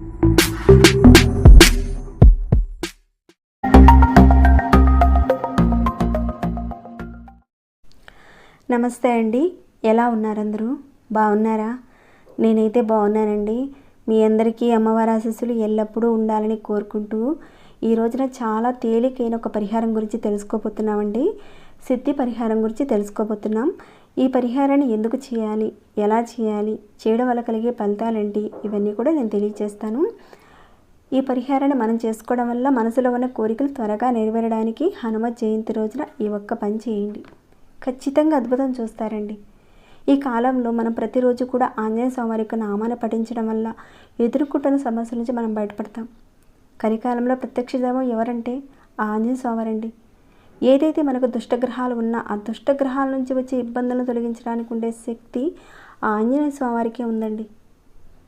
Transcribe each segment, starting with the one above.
నమస్తే అండి. ఎలా ఉన్నారందరూ? బాగున్నారా? నేనైతే బాగున్నానండి. మీ అందరికీ అమ్మవారి ఆశీస్సులు ఎల్లప్పుడూ ఉండాలని కోరుకుంటూ ఈ రోజున చాలా తేలికైన ఒక పరిహారం గురించి తెలుసుకోబోతున్నామండి. సిద్ధి పరిహారం గురించి తెలుసుకోబోతున్నాం. ఈ పరిహారాన్ని ఎందుకు చేయాలి? ఎలా చేయాలి? చేయడం వల్ల కలిగే ఫలితాలేంటి? ఇవన్నీ కూడా నేను తెలియజేస్తాను. ఈ పరిహారాన్ని మనం చేసుకోవడం వల్ల మనసులో ఉన్న కోరికలు త్వరగా నెరవేరడానికి హనుమ జయంతి రోజున ఈ ఒక్క పని చేయండి. ఖచ్చితంగా అద్భుతం చూస్తారండి. ఈ కాలంలో మనం ప్రతిరోజు కూడా ఆంజనేయ స్వామి యొక్క నామాన్ని పఠించడం వల్ల ఎదుర్కొంటున్న సమస్యల నుంచి మనం బయటపడతాం. కలికాలంలో ప్రత్యక్ష దైవం ఎవరంటే ఆ ఆంజనేయ స్వామిరండి ఏదైతే మనకు దుష్టగ్రహాలు ఉన్నా ఆ దుష్టగ్రహాల నుంచి వచ్చే ఇబ్బందులను తొలగించడానికి ఉండే శక్తి ఆ ఆంజనేయ స్వామివారికే ఉందండి.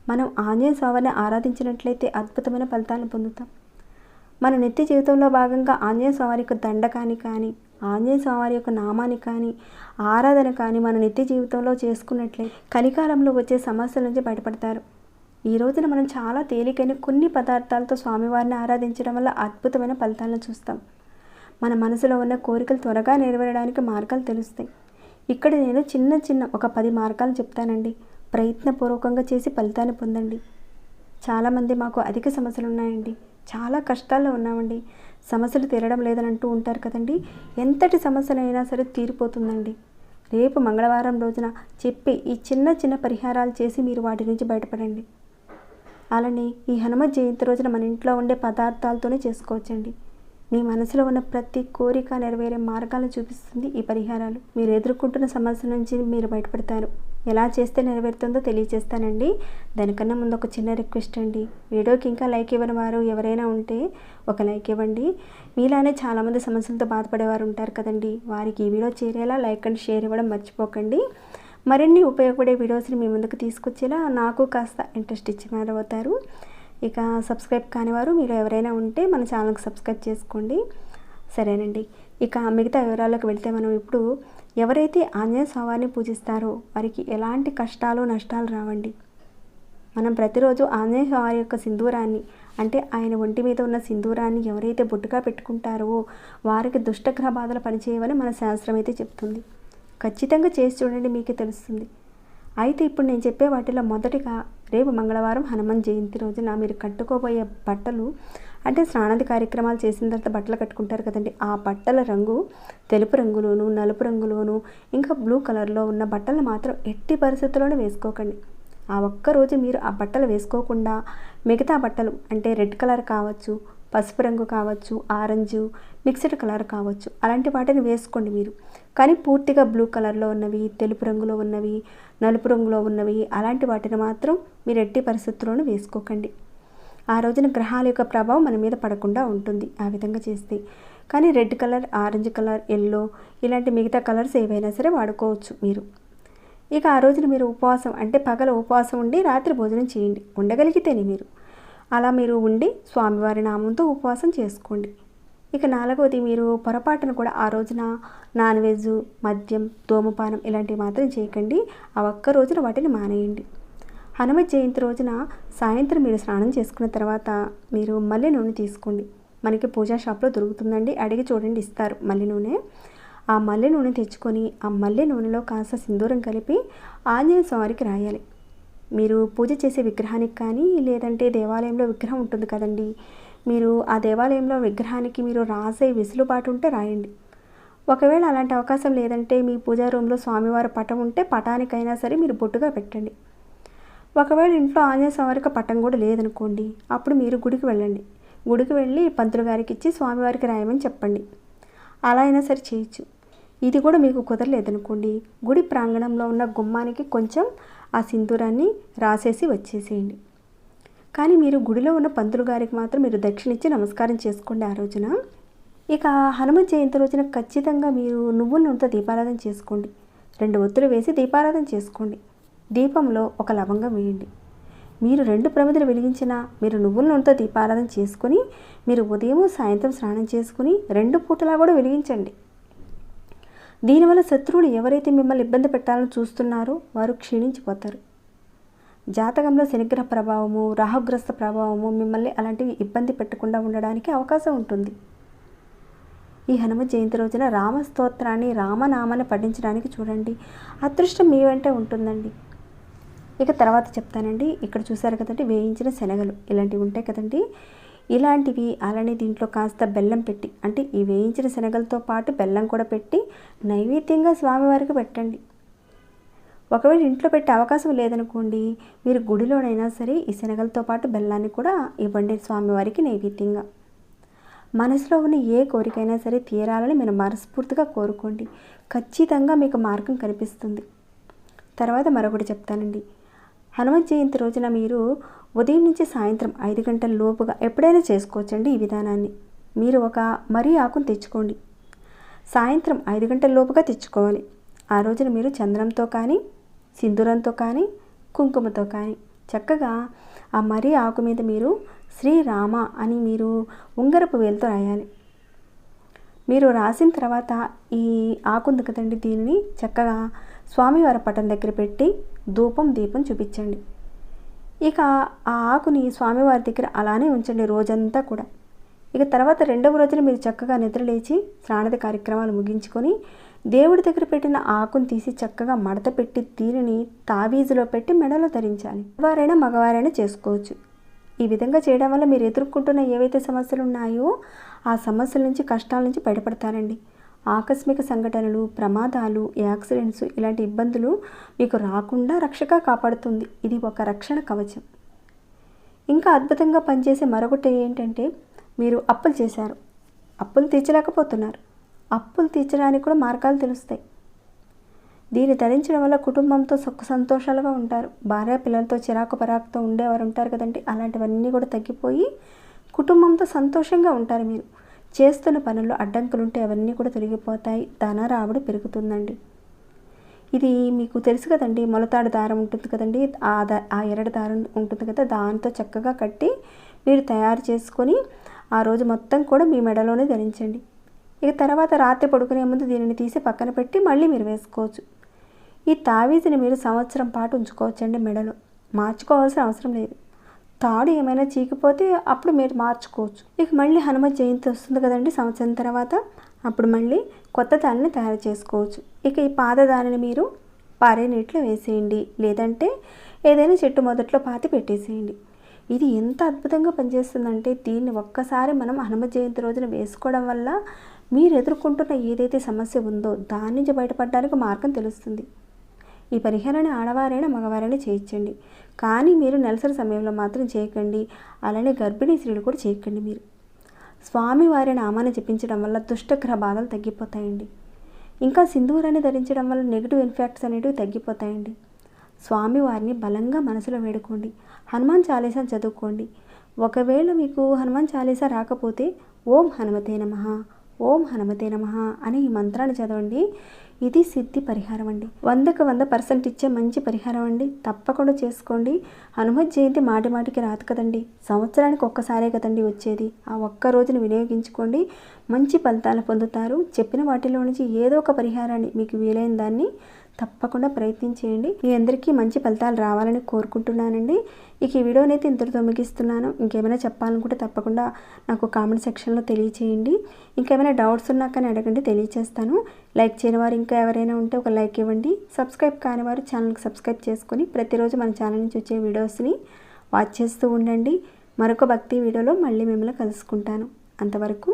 మనం ఆంజనేయ స్వామిని ఆరాధించినట్లయితే అద్భుతమైన ఫలితాలను పొందుతాం. మన నిత్య జీవితంలో భాగంగా ఆంజనేయ స్వామివారి యొక్క దండకాన్ని కానీ ఆంజనేయ స్వామివారి యొక్క నామాన్ని కానీ ఆరాధన కానీ మన నిత్య జీవితంలో చేసుకున్నట్లయితే కలికాలంలో వచ్చే సమస్యల నుంచి బయటపడతారు. ఈ రోజున మనం చాలా తేలికైన కొన్ని పదార్థాలతో స్వామివారిని ఆరాధించడం వల్ల అద్భుతమైన ఫలితాలను చూస్తాం. మన మనసులో ఉన్న కోరికలు త్వరగా నెరవేరడానికి మార్గాలు తెలుస్తాయి. ఇక్కడ నేను చిన్న చిన్న ఒక పది మార్గాలు చెప్తానండి. ప్రయత్నపూర్వకంగా చేసి ఫలితాన్ని పొందండి. చాలామంది మాకు అధిక సమస్యలు ఉన్నాయండి. చాలా కష్టాల్లో ఉన్నామండి. సమస్యలు తీరడం లేదని అంటూ ఉంటారు కదండి. ఎంతటి సమస్యలైనా సరే తీరిపోతుందండి. రేపు మంగళవారం రోజున చెప్పి ఈ చిన్న చిన్న పరిహారాలు చేసి మీరు వాటి నుంచి బయటపడండి. అలానే ఈ హనుమత్ జయంతి రోజున మన ఇంట్లో ఉండే పదార్థాలతోనే చేసుకోవచ్చండి. మీ మనసులో ఉన్న ప్రతి కోరిక నెరవేరే మార్గాలు చూపిస్తుంది ఈ పరిహారాలు. మీరు ఎదుర్కొంటున్న సమస్య నుంచి మీరు బయటపడతారు. ఎలా చేస్తే నెరవేరుతుందో తెలియజేస్తానండి. దానికన్నా ముందు ఒక చిన్న రిక్వెస్ట్ అండి. వీడియోకి ఇంకా లైక్ ఇవ్వని వారు ఎవరైనా ఉంటే ఒక లైక్ ఇవ్వండి. మీలానే చాలామంది సమస్యలతో బాధపడేవారు ఉంటారు కదండి. వారికి ఈ వీడియో చేరేలా లైక్ అండ్ షేర్ ఇవ్వడం మర్చిపోకండి. మరిన్ని ఉపయోగపడే వీడియోస్ని మీ ముందుకు తీసుకొచ్చేలా నాకు కాస్త ఇంట్రెస్ట్ ఇచ్చిన అవుతారు ఇక సబ్స్క్రైబ్ కానివారు మీరు ఎవరైనా ఉంటే మన ఛానల్కి సబ్స్క్రైబ్ చేసుకోండి. సరేనండి. ఇక మిగతా వివరాల్లోకి వెళ్తే మనం ఇప్పుడు ఎవరైతే ఆంజనేయ స్వామిని పూజిస్తారో వారికి ఎలాంటి కష్టాలు నష్టాలు రావండి. మనం ప్రతిరోజు ఆంజనేయ స్వామి యొక్క సింధూరాన్ని అంటే ఆయన ఒంటి మీద ఉన్న సింధూరాన్ని ఎవరైతే బొట్టుగా పెట్టుకుంటారో వారికి దుష్టగ్రహ బాధలు పనిచేయవని మన శాస్త్రం అయితే చెప్తుంది. ఖచ్చితంగా చేసి చూడండి మీకు తెలుస్తుంది. అయితే ఇప్పుడు నేను చెప్పే వాటిలో మొదటిగా రేపు మంగళవారం హనుమాన్ జయంతి రోజున మీరు కట్టుకోబోయే బట్టలు అంటే స్నానాది కార్యక్రమాలు చేసిన తర్వాత బట్టలు కట్టుకుంటారు కదండి. ఆ బట్టల రంగు తెలుపు రంగులోను నలుపు రంగులోను ఇంకా బ్లూ కలర్లో ఉన్న బట్టలు మాత్రం ఎట్టి పరిస్థితుల్లోనే వేసుకోకండి. ఆ ఒక్కరోజు మీరు ఆ బట్టలు వేసుకోకుండా మిగతా బట్టలు అంటే రెడ్ కలర్ కావచ్చు పసుపు రంగు కావచ్చు ఆరెంజ్ మిక్స్డ్ కలర్ కావచ్చు అలాంటి వాటిని వేసుకోండి మీరు. కానీ పూర్తిగా బ్లూ కలర్లో ఉన్నవి తెలుపు రంగులో ఉన్నవి నలుపు రంగులో ఉన్నవి అలాంటి వాటిని మాత్రం మీరు ఎట్టి పరిస్థితుల్లోనూ వేసుకోకండి. ఆ రోజున గ్రహాల యొక్క ప్రభావం మన మీద పడకుండా ఉంటుంది ఆ విధంగా చేస్తే. కానీ red colour orange colour yellow ఇలాంటి మిగతా కలర్స్ ఏవైనా సరే వాడుకోవచ్చు మీరు. ఇక ఆ రోజున మీరు ఉపవాసం అంటే పగల ఉపవాసం ఉండి రాత్రి భోజనం చేయండి. ఉండగలిగితేనే మీరు. అలా మీరు ఉండి స్వామివారి నామంతో ఉపవాసం చేసుకోండి. ఇక నాలుగవది మీరు పొరపాటును కూడా ఆ రోజున నాన్ వెజ్ మద్యం ధూమపానం ఇలాంటివి మాత్రం చేయకండి. ఆ ఒక్క రోజున వాటిని మానేయండి. హనుమ జయంతి రోజున సాయంత్రం మీరు స్నానం చేసుకున్న తర్వాత మీరు మల్లె నూనె తీసుకోండి. మనకి పూజా షాప్లో దొరుకుతుందండి. అడిగి చూడండి ఇస్తారు మల్లె నూనె. ఆ మల్లె నూనె తెచ్చుకొని ఆ మల్లె నూనెలో కాస్త సింధూరం కలిపి ఆంజనేయ స్వామికి రాయాలి. మీరు పూజ చేసే విగ్రహానికి కానీ లేదంటే దేవాలయంలో విగ్రహం ఉంటుంది కదండి మీరు ఆ దేవాలయంలో విగ్రహానికి మీరు రాసే విసులుబాటు ఉంటే రాయండి. ఒకవేళ అలాంటి అవకాశం లేదంటే మీ పూజా రూమ్లో స్వామివారి పటం ఉంటే పటానికైనా సరే మీరు బొట్టుగా పెట్టండి. ఒకవేళ ఇంట్లో ఆంజనేయ స్వామివారికి పటం కూడా లేదనుకోండి అప్పుడు మీరు గుడికి వెళ్ళండి. గుడికి వెళ్ళి పంతులు గారికి ఇచ్చి స్వామివారికి రాయమని చెప్పండి. అలా అయినా సరే చేయొచ్చు. ఇది కూడా మీకు కుదరలేదనుకోండి గుడి ప్రాంగణంలో ఉన్న గుమ్మానికి కొంచెం ఆ సింధూరాన్ని రాసేసి వచ్చేసేయండి. కానీ మీరు గుడిలో ఉన్న పంతులు గారికి మాత్రం మీరు దక్షిణ ఇచ్చి నమస్కారం చేసుకోండి ఆ రోజున. ఇక హనుమత్ జయంతి రోజున ఖచ్చితంగా మీరు నువ్వుల నూనెతో దీపారాధన చేసుకోండి. రెండు ఒత్తులు వేసి దీపారాధన చేసుకోండి. దీపంలో ఒక లవంగం వేయండి. మీరు రెండు ప్రమిదలు వెలిగించినా మీరు నువ్వుల నూనెతో దీపారాధన చేసుకొని మీరు ఉదయం సాయంత్రం స్నానం చేసుకుని రెండు పూటలా కూడా వెలిగించండి. దీనివల్ల శత్రువులు ఎవరైతే మిమ్మల్ని ఇబ్బంది పెట్టాలని చూస్తున్నారో వారు క్షీణించిపోతారు. జాతకంలో శనిగ్రహ ప్రభావము రాహుగ్రస్త ప్రభావము మిమ్మల్ని అలాంటివి ఇబ్బంది పెట్టకుండా ఉండడానికి అవకాశం ఉంటుంది. ఈ హనుమ జయంతి రోజున రామస్తోత్రాన్ని రామనామాన్ని పఠించడానికి చూడండి. అదృష్టం మీ వెంటే ఉంటుందండి. ఇక తర్వాత చెప్తానండి. ఇక్కడ చూసారు కదండి వేయించిన శనగలు ఇలాంటివి ఉంటాయి కదండి. ఇలాంటివి అలానే దీంట్లో కాస్త బెల్లం పెట్టి అంటే ఈ వేయించిన శనగలతో పాటు బెల్లం కూడా పెట్టి నైవేద్యంగా స్వామివారికి పెట్టండి. ఒకవేళ ఇంట్లో పెట్టే అవకాశం లేదనుకోండి మీరు గుడిలోనైనా సరే ఈ శనగలతో పాటు బెల్లాన్ని కూడా ఇవ్వండి స్వామివారికి నైవేద్యంగా. మనసులో ఉన్న ఏ కోరికైనా సరే తీరాలని మీరు మనస్ఫూర్తిగా కోరుకోండి. ఖచ్చితంగా మీకు మార్గం కనిపిస్తుంది. తర్వాత మరొకటి చెప్తానండి. హనుమత్ జయంతి రోజున మీరు ఉదయం నుంచి సాయంత్రం ఐదు గంటల లోపుగా ఎప్పుడైనా చేసుకోవచ్చండి ఈ విధానాన్ని. మీరు ఒక మరీ ఆకును తెచ్చుకోండి. సాయంత్రం ఐదు గంటల లోపుగా తెచ్చుకోవాలి. ఆ రోజున మీరు చంద్రంతో కానీ సింధూరంతో కానీ కుంకుమతో కానీ. చక్కగా ఆ మరీ ఆకు మీద మీరు శ్రీరామ అని మీరు ఉంగరపు వేలుతో రాయాలి. మీరు రాసిన తర్వాత ఈ ఆకుంది కదండి దీనిని చక్కగా స్వామివారి పటం దగ్గర పెట్టి ధూపం దీపం చూపించండి. ఇక ఆ ఆకుని స్వామివారి దగ్గర అలానే ఉంచండి రోజంతా కూడా. ఇక తర్వాత రెండవ రోజున మీరు చక్కగా నిద్రలేచి స్నానద కార్యక్రమాలు ముగించుకొని దేవుడి దగ్గర పెట్టిన ఆకును తీసి చక్కగా మడత పెట్టి దీనిని తావీజులో పెట్టి మెడలో ధరించాలి. వారైనా మగవారైనా చేసుకోవచ్చు. ఈ విధంగా చేయడం వల్ల మీరు ఎదుర్కొంటున్న ఏవైతే సమస్యలు ఉన్నాయో ఆ సమస్యల నుంచి కష్టాల నుంచి బయటపడతారండి. ఆకస్మిక సంఘటనలు ప్రమాదాలు యాక్సిడెంట్స్ ఇలాంటి ఇబ్బందులు మీకు రాకుండా రక్షగా కాపాడుతుంది. ఇది ఒక రక్షణ కవచం. ఇంకా అద్భుతంగా పనిచేసే మరొకటి ఏంటంటే మీరు అప్పులు చేశారు. అప్పులు తీర్చలేకపోతున్నారు. అప్పులు తీర్చడానికి కూడా మార్గాలు తెలుస్తాయి. దీన్ని ధరించడం వల్ల కుటుంబంతో సుఖ సంతోషాలుగా ఉంటారు. భార్య పిల్లలతో చిరాకు పరాకుతో ఉండేవారు ఉంటారు కదండి. అలాంటివన్నీ కూడా తగ్గిపోయి కుటుంబంతో సంతోషంగా ఉంటారు మీరు. చేస్తున్న పనుల్లో అడ్డంకులు ఉంటే అవన్నీ కూడా తొలగిపోతాయి. ధన రాబడి పెరుగుతుందండి. ఇది మీకు తెలుసు కదండి. మొలతాడు దారం ఉంటుంది కదండి. ఆ దా ఆ ఎరడు దారం ఉంటుంది కదా. దాంతో చక్కగా కట్టి మీరు తయారు చేసుకొని ఆ రోజు మొత్తం కూడా మీ మెడలోనే ధరించండి. ఇక తర్వాత రాత్రి పడుకునే ముందు దీనిని తీసి పక్కన పెట్టి మళ్ళీ మీరు వేసుకోవచ్చు. ఈ తావీజుని మీరు సంవత్సరం పాటు ఉంచుకోవచ్చండి మెడలో. మార్చుకోవాల్సిన అవసరం లేదు. తాడు ఏమైనా చీకిపోతే అప్పుడు మీరు మార్చుకోవచ్చు. ఇక మళ్ళీ హనుమ జయంతి వస్తుంది కదండి సంవత్సరం తర్వాత. అప్పుడు మళ్ళీ కొత్త దానిని తయారు చేసుకోవచ్చు. ఇక ఈ పాత దానిని మీరు పారే నీటిలో వేసేయండి. లేదంటే ఏదైనా చెట్టు మొదట్లో పాతి పెట్టేసేయండి. ఇది ఎంత అద్భుతంగా పనిచేస్తుందంటే దీన్ని ఒక్కసారి మనం హనుమ జయంతి రోజున వేసుకోవడం వల్ల మీరు ఎదుర్కొంటున్న ఏదైతే సమస్య ఉందో దాని నుంచి బయటపడడానికి మార్గం తెలుస్తుంది. ఈ పరిహారాన్ని ఆడవారైనా మగవారైనా చేయించండి. కానీ మీరు నెలసరి సమయంలో మాత్రం చేయకండి. అలానే గర్భిణీ స్త్రీలు కూడా చేయకండి మీరు. స్వామివారి నామాన్ని జపించడం వల్ల దుష్టగ్రహ బాధలు తగ్గిపోతాయండి. ఇంకా సింధూరాన్ని ధరించడం వల్ల నెగిటివ్ ఇన్ఫెక్ట్స్ అనేటివి తగ్గిపోతాయండి. స్వామివారిని బలంగా మనసులో వేడుకోండి. హనుమాన్ చాలీసా చదువుకోండి. ఒకవేళ మీకు హనుమాన్ చాలీసా రాకపోతే ఓం హనుమతే నమ. ఓం హనుమతే నమ అని ఈ మంత్రాన్ని చదవండి. ఇది సిద్ధి పరిహారం అండి. వందకు వంద పర్సెంట్ ఇచ్చే మంచి పరిహారం అండి. తప్పకుండా చేసుకోండి. హనుమత్ జయంతి మాటి మాటికి రాదు కదండి. సంవత్సరానికి ఒక్కసారే కదండి వచ్చేది. ఆ ఒక్క రోజుని వినియోగించుకోండి. మంచి ఫలితాలు పొందుతారు. చెప్పిన వాటిలో నుంచి ఏదో ఒక పరిహారాన్ని మీకు వీలైన దాన్ని తప్పకుండా ప్రయత్నించేయండి మీ అందరికీ మంచి ఫలితాలు రావాలని కోరుకుంటున్నానండి. ఇక ఈ వీడియోని అయితే ఇంతటితో ముగిస్తున్నాను. ఇంకేమైనా చెప్పాలనుకుంటే తప్పకుండా నాకు కామెంట్ సెక్షన్లో తెలియచేయండి. ఇంకేమైనా డౌట్స్ ఉన్నా కానీ అడగండి తెలియచేస్తాను. లైక్ చేయని వారు ఇంకా ఎవరైనా ఉంటే ఒక లైక్ ఇవ్వండి. సబ్స్క్రైబ్ కాని వారు ఛానల్కి సబ్స్క్రైబ్ చేసుకొని ప్రతిరోజు మన ఛానల్ నుంచి వచ్చే వీడియోస్ని వాచ్ చేస్తూ ఉండండి. మరొక భక్తి వీడియోలో మళ్ళీ మిమ్మల్ని కలుసుకుంటాను. అంతవరకు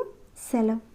సెలవు.